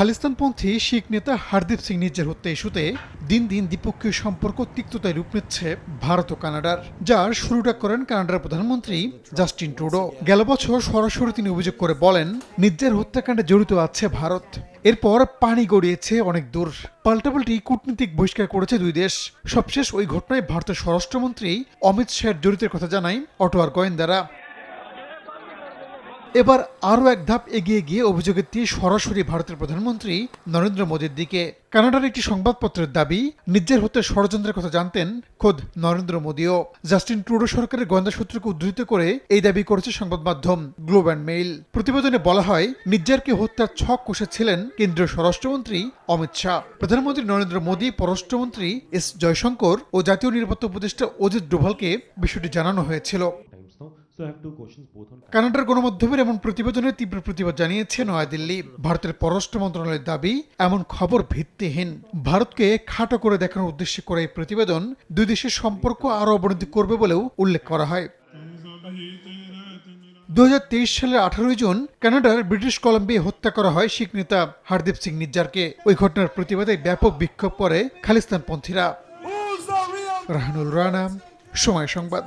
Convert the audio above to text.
খালিস্তানপন্থী শিখ নেতা হারদীপ সিং নিজের হত্যা ইস্যুতে দিন দিন দ্বিপক্ষীয় সম্পর্ক তিক্ততায় রূপ নিচ্ছে ভারত ও কানাডার। যার শুরুটা করেন কানাডার প্রধানমন্ত্রী জাস্টিন ট্রুডো। গেল বছর সরাসরি তিনি অভিযোগ করে বলেন, নিজের হত্যাকাণ্ডে জড়িত আছে ভারত। এরপর পানি গড়িয়েছে অনেক দূর। পাল্টাপাল্টি কূটনীতিক বহিষ্কার করেছে দুই দেশ। সবশেষ ওই ঘটনায় ভারতের স্বরাষ্ট্রমন্ত্রী অমিত শাহের জড়িতের কথা জানায় অটোয়ার গোয়েন্দারা। এবার আরও এক ধাপ এগিয়ে গিয়ে অভিযোগের দিয়ে সরাসরি ভারতের প্রধানমন্ত্রী নরেন্দ্র মোদীর দিকে। কানাডার একটি সংবাদপত্রের দাবি, নিজের হতে ষড়যন্ত্রের কথা জানতেন খোদ নরেন্দ্র মোদীও। জাস্টিন ট্রুডো সরকারের গোয়েন্দা সূত্রকে উদ্ধৃত করে এই দাবি করেছে সংবাদ মাধ্যম গ্লোব অ্যান্ড মেইল। প্রতিবেদনে বলা হয় নির্জারকে হত্যার ছক কষেছিলেন কেন্দ্রীয় স্বরাষ্ট্রমন্ত্রী অমিত শাহ। প্রধানমন্ত্রী নরেন্দ্র মোদী, পররাষ্ট্রমন্ত্রী এস জয়শঙ্কর ও জাতীয় নিরাপত্তা উপদেষ্টা অজিত ডোভালকে বিষয়টি জানানো হয়েছিল। কানাডার গণমাধ্যমের এমন প্রতিবেদনের তীব্র প্রতিবাদ জানিয়েছে নয়াদিল্লি। ভারতের পররাষ্ট্র মন্ত্রণালয়ের দাবি, এমন খবর ভিত্তিহীন। ভারতকে খাটো করে দেখানোর উদ্দেশ্যে করা এই প্রতিবেদন দুই দেশের সম্পর্ক আরও অবনতি করবে বলেও উল্লেখ করা হয়। দু হাজার তেইশ সালের আঠারোই জুন কানাডার ব্রিটিশ কলম্বিয়া হত্যা করা হয় শিখ নেতা হারদীপ সিং নিজ্জারকে। ওই ঘটনার প্রতিবাদে ব্যাপক বিক্ষোভ করে খালিস্তানপন্থীরা। রাহানুল রানা, সময় সংবাদ।